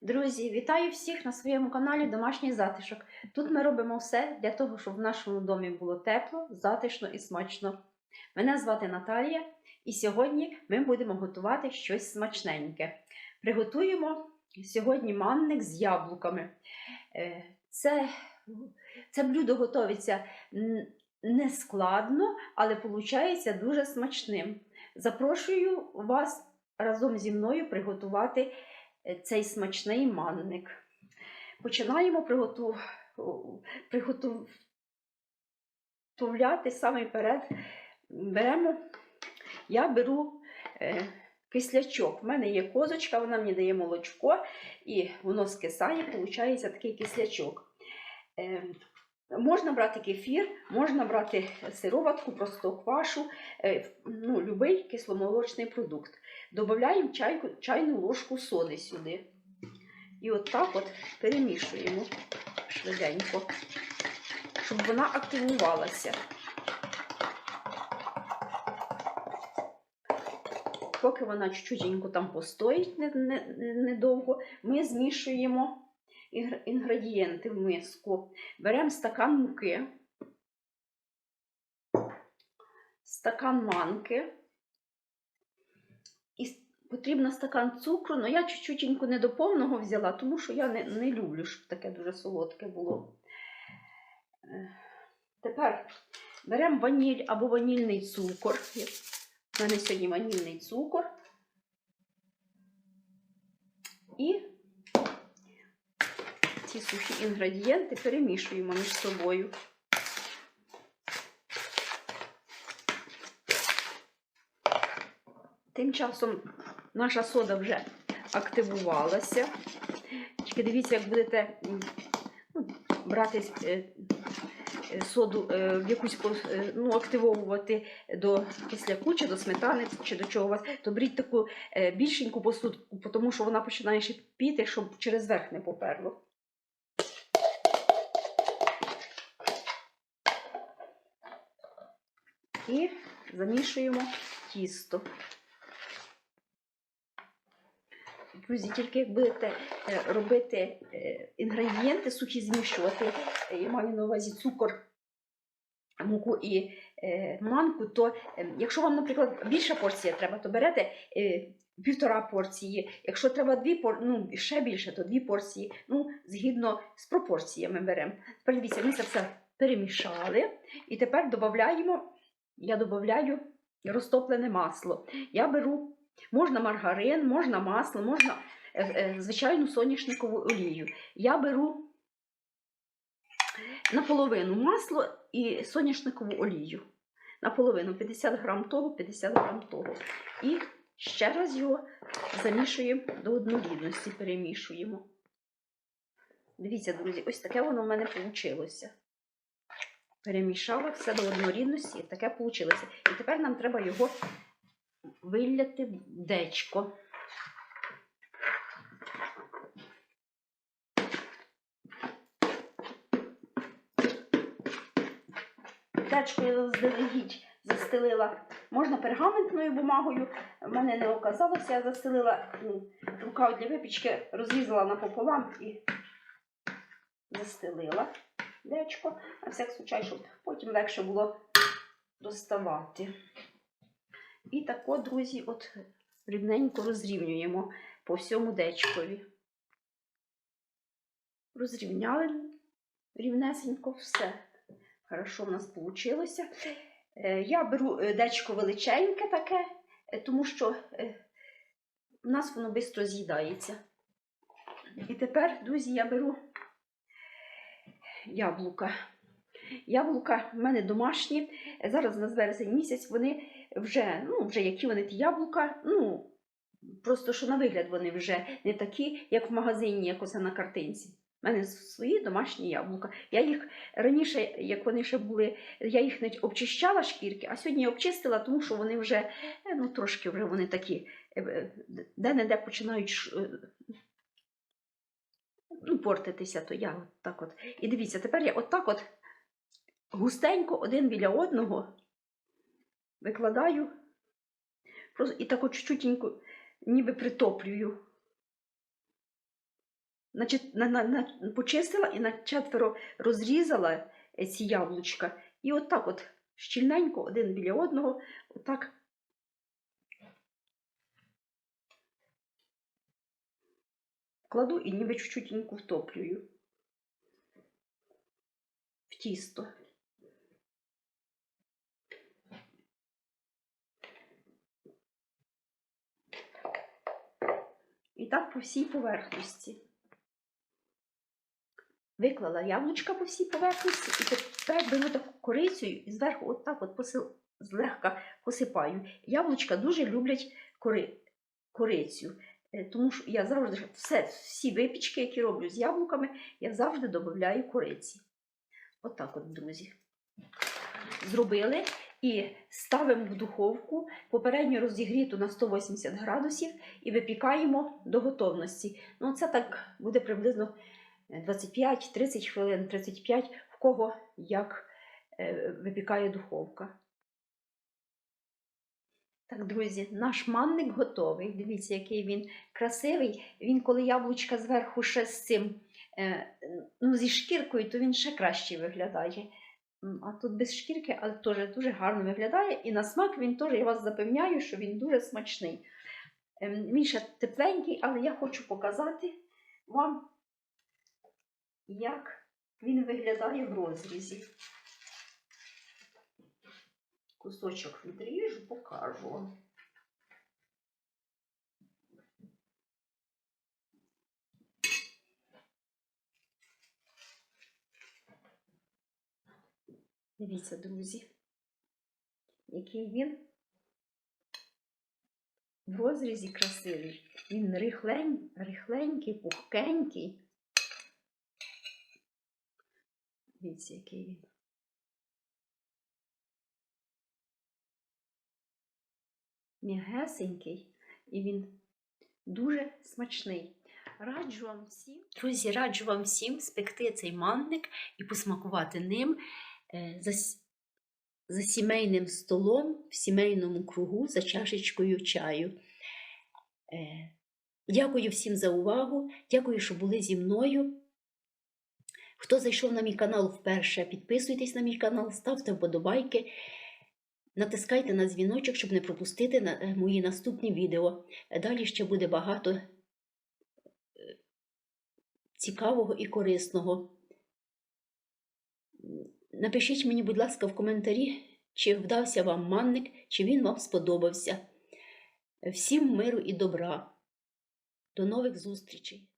Друзі, вітаю всіх на своєму каналі Домашній затишок. Тут ми робимо все для того, щоб в нашому домі було тепло, затишно і смачно. Мене звати Наталія, і сьогодні ми будемо готувати щось смачненьке. Приготуємо сьогодні манник з яблуками. Е, Це, це блюдо готується не складно, але виходить дуже смачним. Запрошую вас разом зі мною приготувати цей смачний манник. Починаємо приготу... приготовляти саме перед. Беремо, я беру е, кислячок. У мене є козочка, вона мені дає молочко, і воно скисає, виходить такий кислячок. Е, Можна брати кефір, можна брати сироватку, просто квашу, е, ну, будь-який кисломолочний продукт. Додаємо чайку, чайну ложку соди сюди. І от так от перемішуємо швиденько, щоб вона активувалася. Поки вона чуть-чутенько там постоїть недовго, не, не недовго, ми змішуємо інгредієнти в миску. Беремо стакан муки, стакан манки. І потрібно стакан цукру, але я чуть-чутенько не до повного взяла, тому що я не, не люблю, щоб таке дуже солодке було. Е, Тепер беремо ваніль або ванільний цукор. У мене сьогодні ванільний цукор. І ці сухі інгредієнти перемішуємо між собою. Тим часом наша сода вже активувалася. Тільки дивіться, як будете ну, брати е, е, соду е, в якусь ну, активовувати до кисляку, чи до сметани, чи до чого у вас, то беріть таку більшеньку посудку, тому що вона починає шипіти, щоб через верх не поперло. І замішуємо тісто. Друзі, тільки як будете е, робити е, інгредієнти сухі змішувати, е, я маю на увазі цукор, муку і манку, то якщо вам, наприклад, більша порція треба, то берете півтора порції. Якщо треба дві ну, ще більше, то дві порції. Ну, згідно з пропорціями беремо. Тепер дивіться, ми це все перемішали. І тепер додаємо, я додаю розтоплене масло. Я беру Можна маргарин, можна масло, можна е, е, звичайну соняшникову олію. Я беру наполовину масло і соняшникову олію. Наполовину 50 грам того, 50 грам того. І ще раз його замішуємо до однорідності, перемішуємо. Дивіться, друзі, ось таке воно в мене вийшло. Перемішала все до однорідності, таке вийшло. І тепер нам треба його виляти в дечко. Дечко я заздалегідь застелила. Можна пергаментною бумагою. В мене не оказалося, я застелила ну, рукав для випічки, розрізала напополам і застелила дечко. На всяк случай, щоб потім легше було доставати. І тако, друзі, от рівненько розрівнюємо по всьому дечкові. Розрівняли рівнесенько все. Хорошо в нас вийшло. Я беру е, дечко величеньке таке, е, тому що е, в нас воно швидко з'їдається. І тепер, друзі, я беру яблука. Яблука в мене домашні. Зараз на березень місяць вони вже, ну, вже які вони ті яблука, ну, просто що на вигляд вони вже не такі, як в магазині, як оце на картинці. У мене свої домашні яблука. Я їх раніше, як вони ще були, я їх не обчищала шкірки, а сьогодні обчистила, тому що вони вже е, ну, трошки вже вони такі, е, е, де-не-де починають ну, портитися, то я от так от. І дивіться, тепер я отак от густенько один біля одного викладаю просто, і так от чуть-чутенько ніби притоплюю Значить, на, на, на, почистила і на четверо розрізала е, ці яблучка. І отак от щільненько, один біля одного, отак кладу і ніби чуть-чуть втоплюю в тісто. І так по всій поверхності. Виклала яблучка по всій поверхності, і тепер беру таку корицею і зверху отак от поси- злегка посипаю. Яблучка дуже люблять кори... корицю. Е, Тому що я завжди все, всі випічки, які роблю з яблуками, я завжди додаю кориці. Отак от, друзі. Зробили і ставимо в духовку попередньо розігріту на 180 градусів і випікаємо до готовності. Ну, це так буде приблизно 25-30 хвилин, 35, в кого як е, випікає духовка. Так, друзі, наш манник готовий. Дивіться, який він красивий. Він, коли яблучка зверху ще з цим, е, ну, зі шкіркою, то він ще краще виглядає. А тут без шкірки, але теж дуже гарно виглядає. І на смак він теж, я вас запевняю, що він дуже смачний. Ем, Він ще тепленький, але я хочу показати вам, як він виглядає в розрізі. Кусочок відріжу, покажу. Дивіться, друзі, який він в розрізі красивий. Він рихлень, рихленький, пухкенький. Дивіться, який він. М'ягесенький, і він дуже смачний. Раджу вам всім, друзі, раджу вам всім спекти цей манник і посмакувати ним е, за, за сімейним столом в сімейному кругу за чашечкою чаю. Е, Дякую всім за увагу. Дякую, що були зі мною. Хто зайшов на мій канал вперше, підписуйтесь на мій канал, ставте вподобайки, натискайте на дзвіночок, щоб не пропустити е, мої наступні відео. Е, Далі ще буде багато е, цікавого і корисного. Напишіть мені, будь ласка, в коментарі, чи вдався вам манник, чи він вам сподобався. Всім миру і добра. До нових зустрічей!